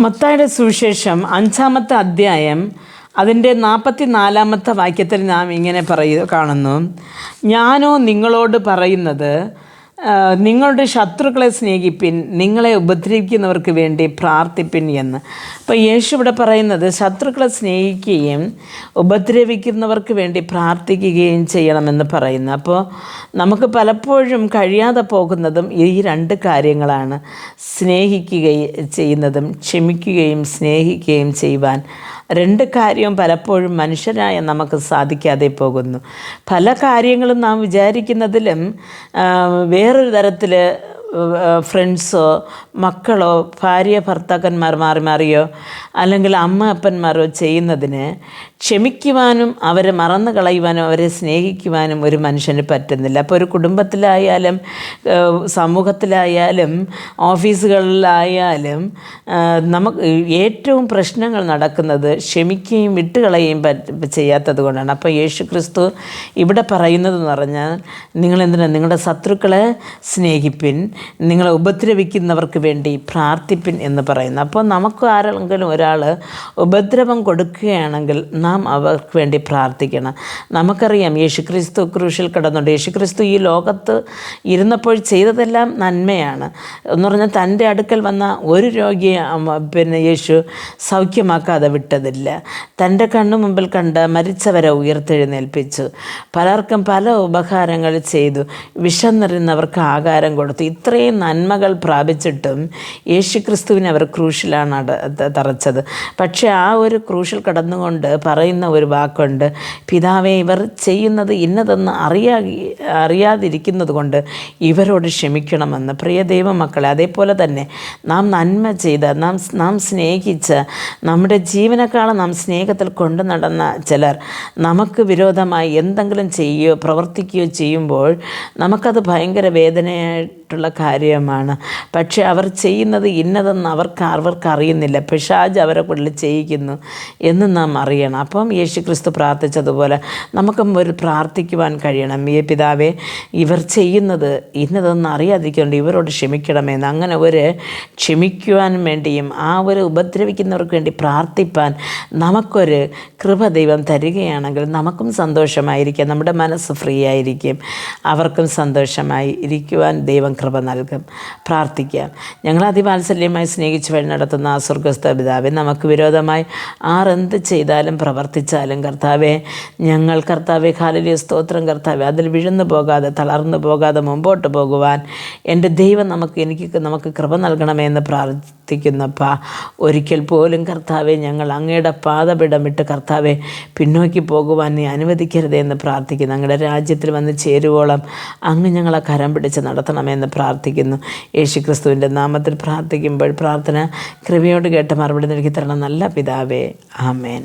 മത്തായുടെ സുവിശേഷം അഞ്ചാമത്തെ അധ്യായം അതിന്റെ നാൽപ്പത്തി നാലാമത്തെ വാക്യത്തിൽ നാം ഇങ്ങനെ പറയു കാണുന്നു. ഞാനോ നിങ്ങളോട് പറയുന്നത് നിങ്ങളുടെ ശത്രുക്കളെ സ്നേഹിപ്പിൻ നിങ്ങളെ ഉപദ്രവിക്കുന്നവർക്ക് വേണ്ടി പ്രാർത്ഥിപ്പിൻ എന്ന്. അപ്പോൾ യേശു ഇവിടെ പറയുന്നത് ശത്രുക്കളെ സ്നേഹിക്കുകയും ഉപദ്രവിക്കുന്നവർക്ക് വേണ്ടി പ്രാർത്ഥിക്കുകയും ചെയ്യണമെന്ന് പറയുന്നു. അപ്പോൾ നമുക്ക് പലപ്പോഴും കഴിയാതെ പോകുന്നതും ഈ രണ്ട് കാര്യങ്ങളാണ്. സ്നേഹിക്കുകയും ചെയ്യുന്നതും ക്ഷമിക്കുകയും സ്നേഹിക്കുകയും ചെയ്യുവാൻ രണ്ട് കാര്യവും പലപ്പോഴും മനുഷ്യരായ നമുക്ക് സാധിക്കാതെ പോകുന്നു. പല കാര്യങ്ങളും നാം വിചാരിക്കുന്നതിലും വേറൊരു തരത്തിൽ ഫ്രണ്ട്സോ മക്കളോ ഭാര്യ ഭർത്താക്കന്മാർ മാറി മാറിയോ അല്ലെങ്കിൽ അമ്മ അപ്പന്മാരോ ചെയ്യുന്നതിന് ക്ഷമിക്കുവാനും അവരെ മറന്നു കളയുവാനും അവരെ സ്നേഹിക്കുവാനും ഒരു മനുഷ്യന് പറ്റുന്നില്ല. അപ്പോൾ ഒരു കുടുംബത്തിലായാലും സമൂഹത്തിലായാലും ഓഫീസുകളിലായാലും നമുക്ക് ഏറ്റവും പ്രശ്നങ്ങൾ നടക്കുന്നത് ക്ഷമിക്കുകയും വിട്ടുകളയുകയും ചെയ്യാത്തത് കൊണ്ടാണ്. അപ്പോൾ യേശു ക്രിസ്തു ഇവിടെ പറയുന്നതെന്ന് പറഞ്ഞാൽ നിങ്ങളെന്തിനാ നിങ്ങളുടെ ശത്രുക്കളെ സ്നേഹിപ്പിൻ? നിങ്ങളെ ഉപദ്രവിക്കുന്നവർക്ക് വേണ്ടി പ്രാർത്ഥിപ്പിൻ എന്ന് പറയുന്നു. അപ്പോൾ നമുക്ക് ആരെങ്കിലും ഒരാൾ ഉപദ്രവം കൊടുക്കുകയാണെങ്കിൽ നാം അവർക്ക് വേണ്ടി പ്രാർത്ഥിക്കണം. നമുക്കറിയാം യേശുക്രിസ്തു ക്രൂശിൽ കിടന്നുണ്ട്. യേശുക്രിസ്തു ഈ ലോകത്ത് ഇരുന്നപ്പോൾ ചെയ്തതെല്ലാം നന്മയാണ്. എന്ന് പറഞ്ഞാൽ തന്റെ അടുക്കൽ വന്ന ഒരു രോഗിയെ പിന്നെ യേശു സൗഖ്യമാക്കാതെ വിട്ടതില്ല. തന്റെ കണ്ണു മുമ്പിൽ കണ്ട് മരിച്ചവരെ ഉയർത്തെഴുന്നേൽപ്പിച്ചു. പലർക്കും പല ഉപകാരങ്ങൾ ചെയ്തു. വിഷം നിറയുന്നവർക്ക് ആകാരം കൊടുത്തു ഇത്രയും നന്മകൾ പ്രാപിച്ചിട്ടും യേശുക്രിസ്തുവിനെ അവർ ക്രൂശിലാണ് തറച്ചത്. പക്ഷേ ആ ഒരു ക്രൂശിൽ കടന്നുകൊണ്ട് പറയുന്ന ഒരു വാക്കുണ്ട് പിതാവെ ഇവർ ചെയ്യുന്നത് ഇന്നതെന്ന് അറിയാ അറിയാതിരിക്കുന്നത് കൊണ്ട് ഇവരോട് ക്ഷമിക്കണമെന്ന്. പ്രിയ ദൈവമക്കളെ അതേപോലെ തന്നെ നാം നന്മ ചെയ്ത നാം നാം സ്നേഹിച്ച നമ്മുടെ ജീവനക്കാളെ നാം സ്നേഹത്തിൽ കൊണ്ട് നടന്ന ചിലർ നമുക്ക് വിരോധമായി എന്തെങ്കിലും ചെയ്യുകയോ പ്രവർത്തിക്കുകയോ ചെയ്യുമ്പോൾ നമുക്കത് ഭയങ്കര വേദനയായിട്ടുള്ള കാര്യമാണ്. പക്ഷേ അവർ ചെയ്യുന്നത് ഇന്നതെന്ന് അവർക്ക് അവർക്ക് അറിയുന്നില്ല. പിശാജ് അവരെ കൊണ്ട് ചെയ്യിക്കുന്നു എന്ന് നാം അറിയണം. അപ്പം യേശു ക്രിസ്തു പ്രാർത്ഥിച്ചതുപോലെ നമുക്കും ഒരു പ്രാർത്ഥിക്കുവാൻ കഴിയണം. ഈ പിതാവേ ഇവർ ചെയ്യുന്നത് ഇന്നതെന്ന് അറിയാതിരിക്കുന്നുണ്ട് ഇവരോട് ക്ഷമിക്കണമെന്ന് അങ്ങനെ ഒരു ക്ഷമിക്കുവാൻ വേണ്ടിയും ആ ഒരു ഉപദ്രവിക്കുന്നവർക്ക് വേണ്ടി പ്രാർത്ഥിപ്പാൻ നമുക്കൊരു കൃപ ദൈവം തരികയാണെങ്കിൽ നമുക്കും സന്തോഷമായിരിക്കാം. നമ്മുടെ മനസ്സ് ഫ്രീ ആയിരിക്കും. അവർക്കും സന്തോഷമായി ഇരിക്കുവാൻ ദൈവം കൃപ നൽകും. പ്രാർത്ഥിക്കാം. ഞങ്ങൾ അതിവാത്സല്യമായി സ്നേഹിച്ച് വഴി നടത്തുന്ന ആ സ്വർഗസ്ഥ പിതാവെ നമുക്ക് വിരോധമായി ആറെന്ത് ചെയ്താലും പ്രവർത്തിച്ചാലും കർത്താവെ ഞങ്ങൾ കർത്താവെ ഹാലിലെ സ്തോത്രം കർത്താവെ അതിൽ വിഴുന്നു പോകാതെ തളർന്നു പോകാതെ മുമ്പോട്ട് പോകുവാൻ എന്റെ ദൈവം നമുക്ക് എനിക്ക് നമുക്ക് കൃപ നൽകണമെന്ന് പ്രാർത്ഥിക്കുന്നപ്പാ. ഒരിക്കൽ പോലും കർത്താവെ ഞങ്ങൾ അങ്ങയുടെ പാതപിടമിട്ട് കർത്താവെ പിന്നോക്കി പോകുവാൻ നീ അനുവദിക്കരുതേ എന്ന് പ്രാർത്ഥിക്കുന്നു. ഞങ്ങളുടെ രാജ്യത്തിൽ വന്ന് ചേരുവോളം അങ്ങ് ഞങ്ങളെ കരം പിടിച്ച് നടത്തണമെന്ന് പ്രാർത്ഥിക്കുന്നു. യേശു ക്രിസ്തുവിന്റെ നാമത്തിൽ പ്രാർത്ഥിക്കുമ്പോൾ പ്രാർത്ഥന കൃപയോട് കേട്ട മറുപടി നൽകി തരണം. നല്ല പിതാവേ ആമേൻ.